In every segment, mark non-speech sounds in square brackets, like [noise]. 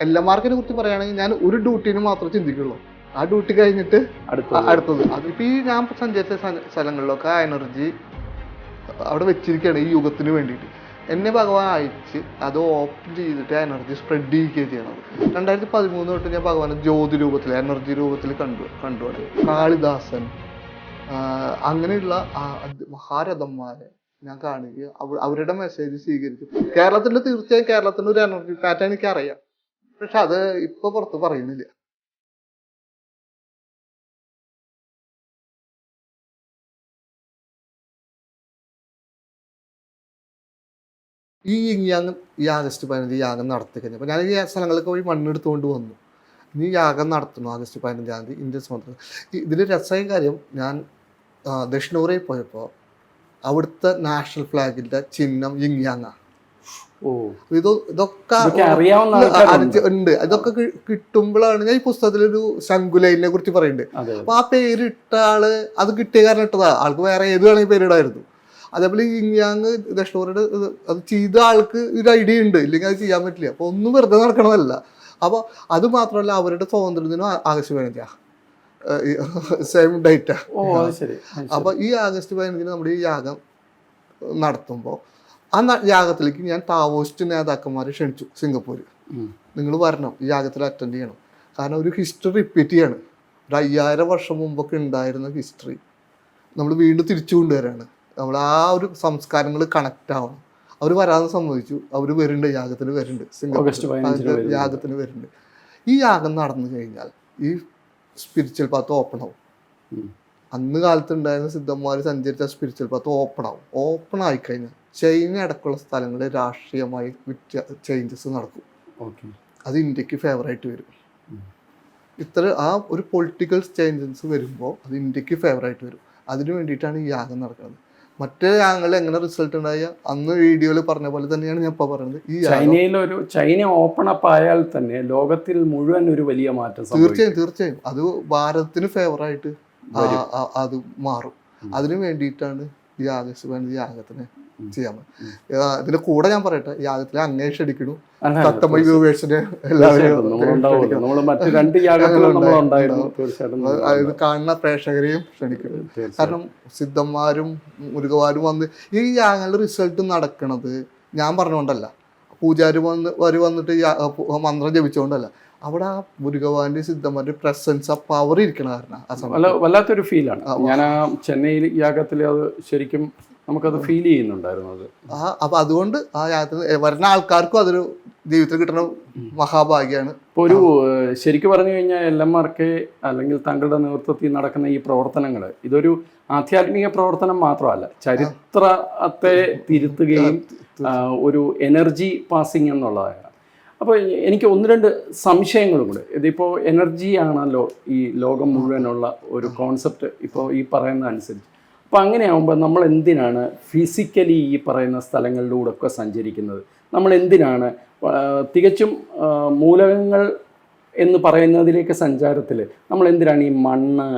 L M മാർക്കിനെ കുറിച്ച് പറയുകയാണെങ്കിൽ ഞാൻ ഒരു ഡ്യൂട്ടിന് മാത്രമേ ചിന്തിക്കുള്ളൂ. ആ ഡ്യൂട്ടി കഴിഞ്ഞിട്ട് അടുത്ത അടുത്തത്. അതിപ്പോ ഈ ഞാൻ സഞ്ചരിച്ച സ്ഥ- സ്ഥലങ്ങളിലൊക്കെ ആ എനർജി അവിടെ വെച്ചിരിക്കുകയാണ് ഈ യുഗത്തിന് വേണ്ടിയിട്ട്. എന്നെ ഭഗവാൻ അയച്ച് അത് ഓപ്പൺ ചെയ്തിട്ട് ആ എനർജി സ്പ്രെഡ് ചെയ്യുകയാണ് ചെയ്യണത്. രണ്ടായിരത്തി പതിമൂന്ന് തൊട്ട് ഞാൻ ഭഗവാനെ ജ്യോതി രൂപത്തിൽ എനർജി രൂപത്തിൽ കണ്ടു കണ്ടു കാളിദാസൻ അങ്ങനെയുള്ള മഹാരഥന്മാരെ ഞാൻ കാണുകയും അവരുടെ മെസ്സേജ് സ്വീകരിച്ചു കേരളത്തിന്റെ തീർച്ചയായും കേരളത്തിന്റെ ഒരു എനർജി പാറ്റേൺ എനിക്ക് അറിയാം പക്ഷെ അത് ഇപ്പൊ പുറത്ത് പറയുന്നില്ല. ഈ യാഗം ഈ ആഗസ്റ്റ് പതിനഞ്ച് യാഗം നടത്തി കഴിഞ്ഞപ്പോൾ ഞാൻ ഈ സ്ഥലങ്ങളൊക്കെ പോയി മണ്ണെടുത്തുകൊണ്ട് വന്നു. നീ യാഗം നടത്തുന്നു ആഗസ്റ്റ് പതിനഞ്ചാം തീയതി ഇന്ത്യൻ സ്വാതന്ത്ര്യം ഇതിൽ രസമായ കാര്യം ഞാൻ ആ, ദക്ഷിണ പോയപ്പോൾ അവിടുത്തെ നാഷണൽ ഫ്ലാഗിന്റെ ചിഹ്നം ഓ ഇത് ഇതൊക്കെ ഉണ്ട്. അതൊക്കെ കിട്ടുമ്പോഴാണ് ഞാൻ ഈ പുസ്തകത്തിൽ ഒരു ശങ്കുലൈനെ കുറിച്ച് പറയുന്നുണ്ട് അപ്പൊ ആ പേരിട്ട ആൾ അത് കിട്ടിയ കാരണം ഇട്ടതാ. ആൾക്ക് വേറെ ഏത് വേണമെങ്കിൽ പേരിടായിരുന്നു അതേപോലെ ഇങ്ങാങ് ദക്ഷിണോറിയുടെ അത് ചെയ്ത ആൾക്ക് ഒരു ഐഡിയ ഉണ്ട്. ഇല്ലെങ്കിൽ അത് ചെയ്യാൻ പറ്റില്ല. അപ്പൊ ഒന്നും വെറുതെ നടക്കണമല്ല അപ്പൊ അത് മാത്രമല്ല അവരുടെ സ്വാതന്ത്ര്യത്തിനും ആഗസ്റ്റ് പതിനഞ്ചാ. സെയിം ഡേറ്റാ അപ്പൊ ഈ ആഗസ്റ്റ് പതിനഞ്ചിന് നമ്മുടെ ഈ യാഗം നടത്തുമ്പോൾ ആ യാഗത്തിലേക്ക് ഞാൻ താവോയിസ്റ്റ് നേതാക്കന്മാരെ ക്ഷണിച്ചു സിംഗപ്പൂർ നിങ്ങൾ വരണം ഈ യാഗത്തിൽ അറ്റൻഡ് ചെയ്യണം. കാരണം ഒരു ഹിസ്റ്ററി റിപ്പീറ്റ് ചെയ്യാണ്. ഒരു അയ്യായിരം വർഷം മുമ്പൊക്കെ ഉണ്ടായിരുന്ന ഹിസ്റ്ററി നമ്മൾ വീണ്ടും തിരിച്ചു കൊണ്ടുവരാണ്. നമ്മൾ ആ ഒരു സംസ്കാരങ്ങൾ കണക്റ്റ് ആവണം. അവർ വരാതെ സമ്മതിച്ചു. അവർ വരുന്നുണ്ട് യാഗത്തിന് വരുന്നുണ്ട്. സിംഗപ്പൂർ. യാഗത്തിന് വരുന്നുണ്ട്. ഈ യാഗം നടന്നു കഴിഞ്ഞാൽ ഈ സ്പിരിച്വൽ പാത്ത് ഓപ്പൺ ആവും. അന്ന് കാലത്ത് ഉണ്ടായിരുന്ന സിദ്ധന്മാർ സഞ്ചരിച്ച സ്പിരിച്വൽ പാത്ത് ഓപ്പൺ ആവും. ഓപ്പൺ ആയിക്കഴിഞ്ഞാൽ ചൈന അടക്കമുള്ള സ്ഥലങ്ങളിൽ രാഷ്ട്രീയമായി ചേഞ്ചസ് നടക്കും. ഓക്കെ അത് ഇന്ത്യയ്ക്ക് ഫേവറായിട്ട് വരും. ഇത്ര ആ ഒരു പൊളിറ്റിക്കൽ ചേഞ്ചസ് വരുമ്പോൾ അത് ഇന്ത്യയ്ക്ക് ഫേവറായിട്ട് വരും. അതിനു വേണ്ടിയിട്ടാണ് ഈ യാഗം നടക്കുന്നത്. മറ്റേ യാഗങ്ങളിൽ എങ്ങനെ റിസൾട്ട് ഉണ്ടായ? അന്ന് വീഡിയോയിൽ പറഞ്ഞ പോലെ തന്നെയാണ് ഞാൻ ഇപ്പോൾ പറയുന്നത്. ഈ ചൈനയിൽ ഒരു ചൈന ഓപ്പൺ അപ്പ് ആയാൽ തന്നെ ലോകത്തിൽ മുഴുവൻ ഒരു വലിയ മാറ്റം തീർച്ചയായും തീർച്ചയായും. അത് ഭാരതത്തിന് ഫേവറായിട്ട്. അത് മാറും. അതിനു വേണ്ടിയിട്ടാണ് ഈ ആഗസ്റ്റ് പതിനഞ്ച് യാഗത്തിന് ഉം. ചെയ്യാൻ ഇതിന്റെ കൂടെ ഞാൻ പറയട്ടെ യാഗത്തിലെ അങ്ങേ ക്ഷണിക്കണു അല്ല, തത്തമ്മ തീർച്ചയായും. എല്ലാവരും കാണുന്ന പ്രേക്ഷകരെയും ക്ഷണിക്കുന്നു കാരണം സിദ്ധന്മാരും മുരുകമാരും വന്ന് ഈ യാഗങ്ങളുടെ റിസൾട്ട് നടക്കണത് ഞാൻ പറഞ്ഞുകൊണ്ടല്ല. പൂജാരി വന്ന് വരി വന്നിട്ട് മന്ത്രം ജപിച്ചുകൊണ്ടല്ല. അവിടെ ആ മുരുകവാന്റെ സിദ്ധന്മാരുടെ പ്രസൻസ് ആ പവർ ഇരിക്കണ കാരണം ആ വല്ലാത്തൊരു ഫീലാണ് ഞാൻ ആ ചെന്നൈയിൽ യാഗത്തിൽ അത് ശരിക്കും നമുക്കത് ഫീൽ ചെയ്യുന്നുണ്ടായിരുന്നു അത്. ആ അപ്പൊ അതുകൊണ്ട് ആ യാത്ര വരുന്ന ആൾക്കാർക്കും അതൊരു ജീവിതത്തിൽ കിട്ടുന്ന മഹാഭാഗ്യാണ് ഇപ്പോൾ ഒരു ശരിക്കും പറഞ്ഞു കഴിഞ്ഞാൽ എൽ എം ആർ കെ അല്ലെങ്കിൽ തങ്ങളുടെ നേതൃത്വത്തിൽ നടക്കുന്ന ഈ പ്രവർത്തനങ്ങൾ ഇതൊരു ആധ്യാത്മിക പ്രവർത്തനം മാത്രമല്ല ചരിത്രത്തെ തിരുത്തുകയും ഒരു എനർജി പാസിംഗ് എന്നുള്ളതാണ്. അപ്പോൾ എനിക്ക് ഒന്ന് രണ്ട് സംശയങ്ങളും കൂടെ. ഇതിപ്പോൾ എനർജി ആണല്ലോ ഈ ലോകം മുഴുവനുള്ള ഒരു കോൺസെപ്റ്റ് ഇപ്പോൾ ഈ പറയുന്ന അനുസരിച്ച് അപ്പോൾ അങ്ങനെയാകുമ്പോൾ നമ്മൾ എന്തിനാണ് ഫിസിക്കലി ഈ പറയുന്ന സ്ഥലങ്ങളിലൂടെ ഒക്കെ സഞ്ചരിക്കുന്നത്? നമ്മൾ എന്തിനാണ് തികച്ചും മൂലകങ്ങൾ എന്ന് പറയുന്നതിലേക്ക് സഞ്ചാരത്തിൽ നമ്മൾ എന്തിനാണ് ഈ മണ്ണ്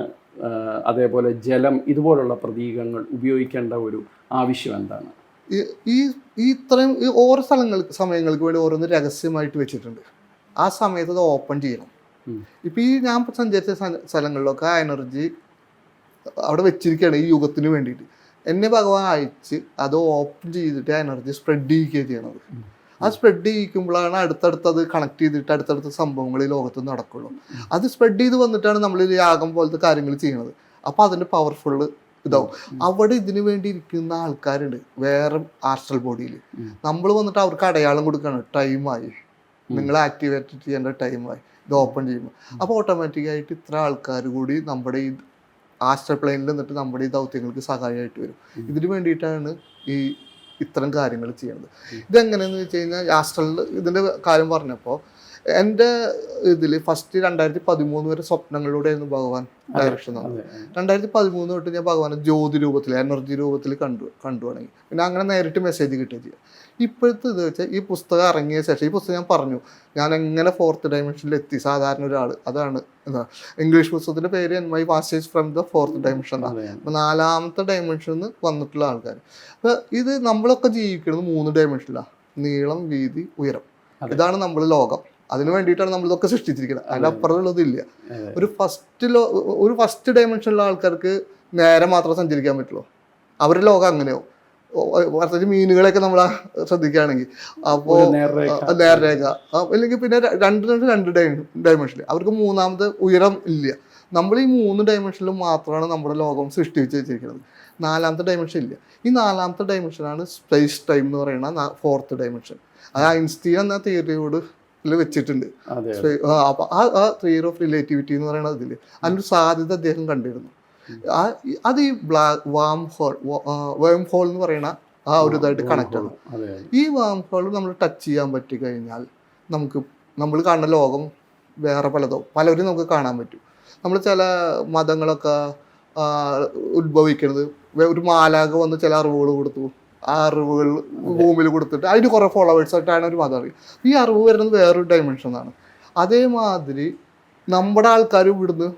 അതേപോലെ ജലം ഇതുപോലുള്ള പ്രതീകങ്ങൾ ഉപയോഗിക്കേണ്ട ഒരു ആവശ്യം എന്താണ്? ഈ ഈ- ഇത്രയും ഈ ഓരോ സ്ഥലങ്ങൾക്ക് സമയങ്ങൾക്ക് വേണ്ടി ഓരോന്ന് രഹസ്യമായിട്ട് വെച്ചിട്ടുണ്ട്. ആ സമയത്ത് അത് ഓപ്പൺ ചെയ്യണം. ഇപ്പം ഈ ഞാൻ സഞ്ചരിച്ച സ്ഥ- സ്ഥലങ്ങളിലൊക്കെ ആ എനർജി അവിടെ വെച്ചിരിക്കുകയാണ് ഈ യുഗത്തിന് വേണ്ടിയിട്ട്. എന്നെ ഭഗവാൻ അയച്ച് അത് ഓപ്പൺ ചെയ്തിട്ട് ആ എനർജി സ്പ്രെഡ് ചെയ്യുകയാണ് ചെയ്യണത്. ആ സ്പ്രെഡ് ചെയ്യിക്കുമ്പോഴാണ് അടുത്തടുത്ത് അത് കണക്ട് ചെയ്തിട്ട് അടുത്തടുത്ത സംഭവങ്ങൾ ഈ ലോകത്ത് നടക്കുള്ളൂ. അത് സ്പ്രെഡ് ചെയ്ത് വന്നിട്ടാണ് നമ്മൾ ഈ യാഗം പോലത്തെ കാര്യങ്ങൾ ചെയ്യുന്നത്. അപ്പോൾ അതിന്റെ പവർഫുള്ള് ഇതാവും. അവിടെ ഇതിനു വേണ്ടി ഇരിക്കുന്ന ആൾക്കാരുണ്ട്. വേറെ ആർട്രൽ ബോഡിയിൽ നമ്മൾ വന്നിട്ട് അവർക്ക് അടയാളം കൊടുക്കുകയാണ് ടൈമായി നിങ്ങൾ ആക്ടിവേറ്റ് ചെയ്യേണ്ട ടൈമായി ഇത് ഓപ്പൺ ചെയ്യുമ്പോൾ അപ്പോൾ ഓട്ടോമാറ്റിക്കായിട്ട് ഇത്ര ആൾക്കാർ കൂടി നമ്മുടെ ഈ ആസ്ട്രൽ പ്ലെയിനിൽ നിന്നിട്ട് നമ്മുടെ ഈ ദൗത്യങ്ങൾക്ക് സഹായമായിട്ട് വരും. ഇതിന് വേണ്ടിയിട്ടാണ് ഈ ഇത്തരം കാര്യങ്ങൾ ചെയ്യുന്നത്. ഇതെങ്ങനെയെന്ന് വെച്ച് കഴിഞ്ഞാൽ ആസ്ട്രലിൽ ഇതിന്റെ കാര്യം പറഞ്ഞപ്പോൾ എന്റെ ഇതിൽ ഫസ്റ്റ് രണ്ടായിരത്തി പതിമൂന്ന് വരെ സ്വപ്നങ്ങളിലൂടെയായിരുന്നു ഭഗവാൻ ഡയറക്ഷൻ തന്നത് രണ്ടായിരത്തി പതിമൂന്ന് തൊട്ട് ഞാൻ ഭഗവാനെ ജ്യോതി രൂപത്തിൽ എനർജി രൂപത്തിൽ കണ്ടു കണ്ടു തുടങ്ങി. പിന്നെ അങ്ങനെ നേരിട്ട് മെസ്സേജ് കിട്ടുകയും ചെയ്യുക ഇപ്പോഴത്തെ ഇത് വെച്ചാൽ ഈ പുസ്തകം ഇറങ്ങിയ ശേഷം ഈ പുസ്തകം ഞാൻ പറഞ്ഞു ഞാൻ എങ്ങനെ ഫോർത്ത് ഡയമെൻഷനിൽ എത്തി? സാധാരണ ഒരാൾ അതാണ് എന്താ ഇംഗ്ലീഷ് പുസ്തകത്തിന്റെ പേര് N my passage from the fourth dimension എന്നാണ് അപ്പം അപ്പൊ നാലാമത്തെ ഡയമെൻഷനിൽ നിന്ന് വന്നിട്ടുള്ള ആൾക്കാർ അപ്പൊ ഇത് നമ്മളൊക്കെ ജീവിക്കുന്നത് മൂന്ന് ഡയമെൻഷനിലാണ് നീളം വീതി ഉയരം. ഇതാണ് നമ്മൾ ലോകം. അതിന് വേണ്ടിയിട്ടാണ് നമ്മൾ ഇതൊക്കെ സൃഷ്ടിച്ചിരിക്കുന്നത്. അതിന്റെ അപ്പുറത്തുള്ളതില്ല. ഒരു ഫസ്റ്റ് ലോ ഒരു ഫസ്റ്റ് ഡയമെൻഷനിലുള്ള ആൾക്കാർക്ക് നേരെ മാത്രമേ സഞ്ചരിക്കാൻ പറ്റുള്ളൂ. അവരുടെ ലോകം അങ്ങനെയോ പ്രത്യേകിച്ച് മീനുകളെയൊക്കെ നമ്മൾ ശ്രദ്ധിക്കുകയാണെങ്കിൽ. അപ്പോൾ നേരെ നേർരേഖ. അല്ലെങ്കിൽ പിന്നെ രണ്ട് രണ്ട് രണ്ട് ഡയമെൻഷനിൽ അവർക്ക് മൂന്നാമത് ഉയരം ഇല്ല. നമ്മൾ ഈ മൂന്ന് ഡയമെൻഷനിൽ മാത്രമാണ് നമ്മുടെ ലോകം സൃഷ്ടിച്ച് വെച്ചിരിക്കുന്നത്. നാലാമത്തെ ഡയമെൻഷൻ ഇല്ല. ഈ നാലാമത്തെ ഡയമെൻഷനാണ് സ്പേസ് ടൈം എന്ന് പറയുന്ന ഫോർത്ത് ഡയമെൻഷൻ അത് ഐൻസ്റ്റീൻ എന്ന തിയറിയോട് വെച്ചിട്ടുണ്ട്. ആ, അപ്പൊ ആ ആ തിയറി ഓഫ് റിലേറ്റിവിറ്റി എന്ന് പറയുന്നത് അതിൽ. അതിനൊരു സാധ്യത അദ്ദേഹം കണ്ടിരുന്നു. ആ അത് ഈ black worm hole worm hole എന്ന് പറയുന്ന ആ ഒരു ഇതായിട്ട് കണക്ട് ആണ്. ഈ വാം ഹോൾ നമ്മൾ ടച്ച് ചെയ്യാൻ പറ്റി കഴിഞ്ഞാൽ നമുക്ക് നമ്മൾ കാണുന്ന ലോകം വേറെ പലതോ പലരും നമുക്ക് കാണാൻ പറ്റും. നമ്മൾ ചില മതങ്ങളൊക്കെ ഉത്ഭവിക്കുന്നത് ഒരു മാലാക വന്ന് ചില അറിവുകൾ കൊടുത്തു. ആ അറിവുകൾ ഭൂമിയിൽ കൊടുത്തിട്ട് അതിന് കുറേ ഫോളോവേഴ്സ് ആയിട്ടാണ് ഒരു മതം അറിയുക. ഈ അറിവ് വരുന്നത് വേറൊരു ഡയമെൻഷനാണ് അതേമാതിരി നമ്മുടെ ആൾക്കാർ ഇവിടുന്ന്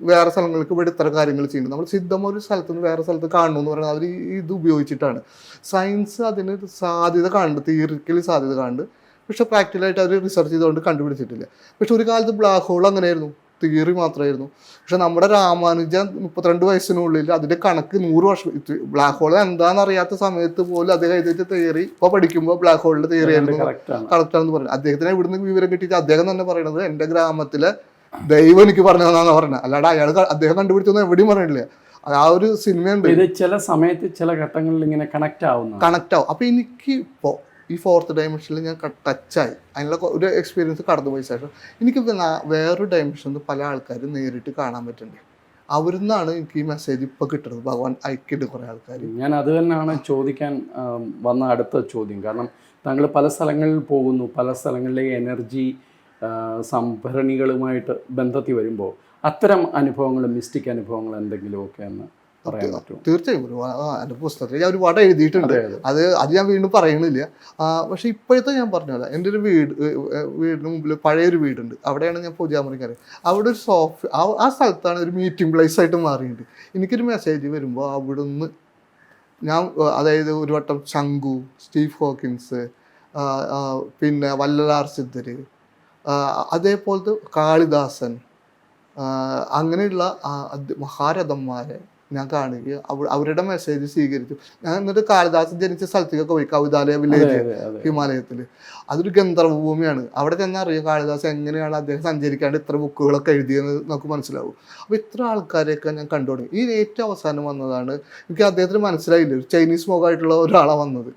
വേറെ സ്ഥലങ്ങൾക്ക് ഇവിടെ ഇത്ര കാര്യങ്ങൾ ചെയ്യുന്നു. നമ്മൾ സിദ്ധം ഒരു സ്ഥലത്ത് നിന്ന് വേറെ സ്ഥലത്ത് കാണുന്നു എന്ന് പറയുന്നത് അവർ ഇത് ഉപയോഗിച്ചിട്ടാണ്. സയൻസ് അതിന് സാധ്യത കാണുന്നുണ്ട്. തിയറിക്കലി സാധ്യത കാണുന്നുണ്ട്. പക്ഷെ പ്രാക്ടിക്കലായിട്ട് അവർ റിസർച്ച് ചെയ്തുകൊണ്ട് കണ്ടുപിടിച്ചിട്ടില്ല. പക്ഷെ ഒരു കാലത്ത് ബ്ലാക്ക് ഹോൾ അങ്ങനെയായിരുന്നു. തിയറി മാത്രമായിരുന്നു പക്ഷെ നമ്മുടെ രാമാനുജൻ മുപ്പത്തിരണ്ട് വയസ്സിനുള്ളിൽ അതിന്റെ കണക്ക് നൂറ് വർഷം ബ്ലാക്ക് ഹോൾ എന്താണെന്ന് അറിയാത്ത സമയത്ത് പോലും അദ്ദേഹം എഴുതിയിട്ട് തിയറി ഇപ്പോൾ പഠിക്കുമ്പോൾ ബ്ലാക്ക് ഹോളിന്റെ തിയറി ആയിരുന്നു. കറക്റ്റ് ആണ്. കറക്റ്റ് ആണെന്ന് പറഞ്ഞു അദ്ദേഹത്തിന് ഇവിടുന്ന് വിവരം കിട്ടിയിട്ട് അദ്ദേഹം തന്നെ പറയുന്നത് എന്റെ ഗ്രാമത്തിലെ ദൈവം എനിക്ക് പറഞ്ഞു തന്നാന്ന് പറഞ്ഞത് അല്ലാണ്ട് അയാൾ അദ്ദേഹം കണ്ടുപിടിച്ചൊന്നും എവിടെയും പറഞ്ഞിട്ടില്ല. ആ ഒരു സിനിമയുണ്ട് ഇത് ചില സമയത്ത് ചില ഘട്ടങ്ങളിൽ ഇങ്ങനെ കണക്ട് ആവുന്നു കണക്ട് ആവും. അപ്പൊ എനിക്ക് ഇപ്പോൾ ഈ ഫോർത്ത് ഡയമെൻഷനിൽ ഞാൻ ടച്ചായി അതിനുള്ള ഒരു എക്സ്പീരിയൻസ് കടന്നുപോയ ശേഷം എനിക്ക് വേറൊരു ഡയമെൻഷനിൽ പല ആൾക്കാരും നേരിട്ട് കാണാൻ പറ്റുന്നുണ്ട്. അവരിൽ നിന്നാണ് എനിക്ക് ഈ മെസ്സേജ് ഇപ്പോൾ കിട്ടുന്നത്. ഭഗവാൻ അയക്കുന്നുണ്ട് കുറേ ആൾക്കാർ ഞാൻ അത് തന്നെയാണ് ചോദിക്കാൻ വന്ന അടുത്ത ചോദ്യം. കാരണം താങ്കൾ പല സ്ഥലങ്ങളിൽ പോകുന്നു. പല സ്ഥലങ്ങളിലെ എനർജി സംഭരണികളുമായിട്ട് ബന്ധത്തിൽ വരുമ്പോൾ അത്തരം അനുഭവങ്ങൾ മിസ്റ്റിക് അനുഭവങ്ങൾ എന്തെങ്കിലുമൊക്കെ എന്ന് പറയാൻ തീർച്ചയായും ഒരു എന്റെ പുസ്തകത്തിൽ ഞാൻ ഒരു വട എഴുതിയിട്ടുണ്ട്. അതെ അതെ. ഞാൻ വീണ്ടും പറയണില്ല. പക്ഷെ ഇപ്പോഴത്തെ ഞാൻ പറഞ്ഞല്ല എന്റെ ഒരു വീട് വീടിന് മുമ്പിൽ പഴയൊരു വീടുണ്ട്. അവിടെയാണ് ഞാൻ പൂജാമുറി കയറി അവിടെ ഒരു സോഫ് ആ- സ്ഥലത്താണ് ഒരു മീറ്റിംഗ് പ്ലേസ് ആയിട്ട് മാറിയിട്ടുണ്ട് എനിക്കൊരു മെസ്സേജ് വരുമ്പോൾ അവിടെ നിന്ന് ഞാൻ അതായത് ഒരു വട്ടം ശംഖു സ്റ്റീവ് ഹോക്കിൻസ് പിന്നെ വല്ലലാർ സിദ്ധർ അതേപോലത്തെ കാളിദാസൻ അങ്ങനെയുള്ള മഹാരഥന്മാരെ ഞാൻ കാണുകയും അവരുടെ മെസ്സേജ് സ്വീകരിച്ചു. ഞാൻ എന്നിട്ട് കാളിദാസൻ ജനിച്ച സ്ഥലത്തേക്കൊക്കെ പോയി കവിതാലയ വില്ലേജ് ഹിമാലയത്തിൽ അതൊരു ഗന്ധർവഭൂമിയാണ്. അവിടെ തന്നെ അറിയാം കാളിദാസ് എങ്ങനെയാണ് അദ്ദേഹം സഞ്ചരിക്കാണ്ട് ഇത്ര ബുക്കുകളൊക്കെ എഴുതിയെന്ന് നമുക്ക് മനസ്സിലാവും. അപ്പോൾ ഇത്ര ആൾക്കാരെയൊക്കെ ഞാൻ കണ്ടു തുടങ്ങി. ഈ ഏറ്റവും അവസാനം വന്നതാണ് എനിക്ക് അദ്ദേഹത്തിന് മനസ്സിലായില്ല? ഒരു ചൈനീസ് മുഖമായിട്ടുള്ള ഒരാളാണ് വന്നത്.